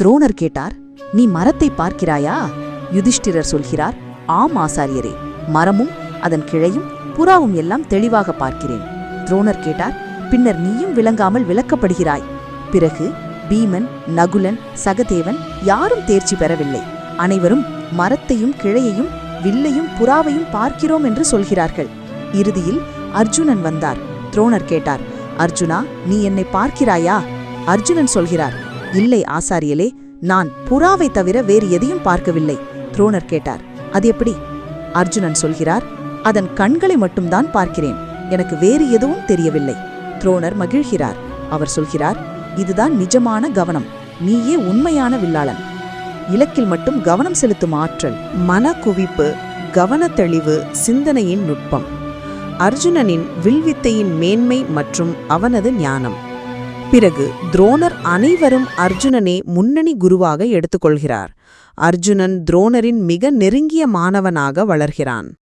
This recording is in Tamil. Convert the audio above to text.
துரோணர் கேட்டார் நீ மரத்தை பார்க்கிறாயா? யுதிஷ்டிரர் சொல்கிறார் ஆம் ஆசாரியரே மரமும் அதன் கிளையும் புறாவும் எல்லாம் தெளிவாக பார்க்கிறேன். துரோணர் கேட்டார் பின்னர் நீயும் விளங்காமல் விளக்கப்படுகிறாய். பிறகு பீமன் நகுலன் சகதேவன் யாரும் தேர்ச்சி பெறவில்லை. அனைவரும் மரத்தையும் கிளையையும் வில்லையும் புறாவையும் பார்க்கிறோம் என்று சொல்கிறார்கள். இறுதியில் அர்ஜுனன் வந்தார். துரோணர் கேட்டார் அர்ஜுனா நீ என்னை பார்க்கிறாயா? அர்ஜுனன் சொல்கிறார் இல்லை ஆசாரியலே நான் புறாவை தவிர வேறு எதையும் பார்க்கவில்லை துரோணர் கேட்டார். அது எப்படி? அர்ஜுனன் சொல்கிறார் அதன் கண்களை மட்டும்தான் பார்க்கிறேன் எனக்கு வேறு எதுவும் தெரியவில்லை. துரோணர் மகிழ்கிறார். அவர் சொல்கிறார் இதுதான் நிஜமான கவனம் நீயே உண்மையான வில்லாளன். இலக்கில் மட்டும் கவனம் செலுத்தும் ஆற்றல் மன குவிப்பு கவனத்தெளிவு சிந்தனையின் நுட்பம். அர்ஜுனனின் வில்வித்தையின் மேன்மை மற்றும் அவனது ஞானம். பிறகு துரோணர் அனைவரும் அர்ஜுனனே முன்னணி குருவாக எடுத்துக்கொள்கிறார். அர்ஜுனன் துரோணரின் மிக நெருங்கிய மாணவனாக வளர்கிறான்.